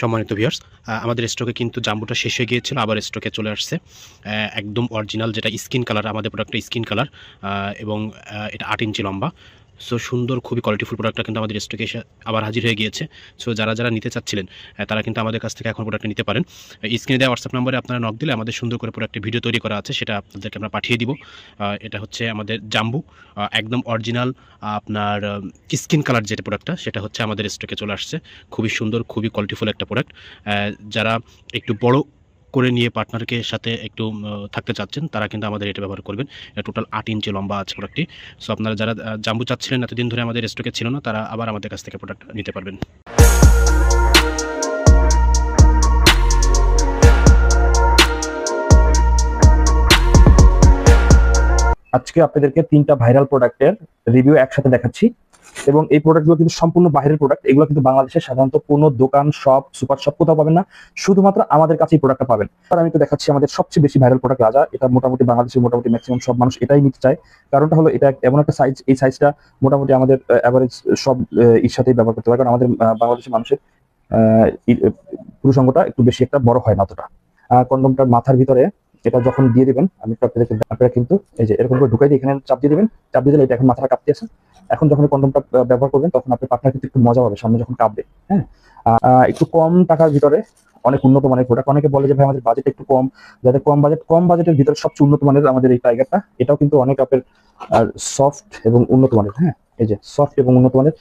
সম্মানিত ভিউয়ার্স আমাদের স্টকে কিন্তু জাম্বুটা শেষ হয়ে গিয়েছিল, আবার স্টকে চলে আসছে। একদম অরিজিনাল যেটা স্কিন কালার আমাদের প্রোডাক্টটা স্কিন কালার এবং এটা আট ইঞ্চি লম্বা। সো সুন্দর, খুবই কোয়ালিটিফুল প্রোডাক্টটা কিন্তু আমাদের স্টকে এসে আবার হাজির হয়ে গিয়েছে। সো যারা যারা নিতে চাচ্ছিলেন তারা কিন্তু আমাদের কাছ থেকে এখন প্রোডাক্টটা নিতে পারেন। স্ক্রিনে দেওয়া হোয়াটসঅ্যাপ নম্বরে আপনারা নক দিলে আমাদের সুন্দর করে প্রোডাক্টের ভিডিও তৈরি করা আছে, সেটা আপনাদেরকে আমরা পাঠিয়ে দিব। এটা হচ্ছে আমাদের জাম্বু একদম অরিজিনাল আপনার স্কিন কালার যেটা প্রোডাক্টটা সেটা হচ্ছে আমাদের স্টকে চলে আসছে। খুবই সুন্দর, খুবই কোয়ালিটিফুল একটা প্রোডাক্ট যারা একটু বড় করে নিয়ে পার্টনারকে সাথে একটু থাকতে চাচ্ছেন, তারা কিন্তু আমাদের এটা ব্যবহার করবেন। টোটাল আট ইঞ্চি লম্বা আছে প্রোডাক্টটি সো আপনারা যারা জাম্বু চাচ্ছিলেন, এতদিন ধরে আমাদের স্টকে ছিল না, তারা আবার আমাদের কাছ থেকে প্রোডাক্ট নিতে পারবেন। আজকে আপনাদেরকে তিনটা ভাইরাল প্রোডাক্টের রিভিউ একসাথে দেখাচ্ছি। এবং এই প্রোডাক্টগুলো কিন্তু সম্পূর্ণ বাইরের প্রোডাক্ট এগুলো কিন্তু বাংলাদেশে সাধারণত কোনো দোকান শপ সুপার শপ কোথাও পাবেন না। শুধুমাত্র আমাদের কাছে এই প্রোডাক্টটা পাবেন। আর আমি তো দেখাচ্ছি আমাদের সবচেয়ে বেশি ভাইরাল প্রোডাক্ট রাজা। এটা মোটামুটি বাংলাদেশের মোটামুটি ম্যাক্সিমাম সব মানুষ এটাই নিতে চায়। কারণটা হলো এটা এমন একটা সাইজ এই সাইজটা মোটামুটি আমাদের অ্যাভারেজ সব এর সাথেই ব্যবহার করতে পারে। কারণ আমাদের বাংলাদেশের মানুষের পুরুষাঙ্গটা একটু বেশি একটা বড় হয় না অতটা। কন্ডমটার মাথার ভিতরে এটা যখন দিয়ে দিবেন, আমি আপনারা কিন্তু এই যে এরকম করে ঢুকাই দিয়ে এখানে চাপ দিয়ে দিবেন। চাপ দিয়ে দিলে এটা এখন মাথাটা কাঁপতে আছে। এখন যখন কন্ডমটা ব্যবহার করবেন, তখন আপনার পার্টনার কিন্তু একটু মজা পাবে, সামনে যখন কাঁপবে হ্যাঁ? একটু কম টাকার ভিতরে অনেক উন্নত মানের প্রোডাক্ট অনেকে বলে যে, ভাই, আমাদের বাজেট একটু কম। যাদের কম বাজেট কম বাজেটের ভিতরে সবচেয়ে উন্নত মানের আমাদের এই টাইগারটা এটাও কিন্তু অনেক আপনার সফট এবং উন্নত মানের হ্যাঁ? এই যে সফট এবং উন্নত মানের।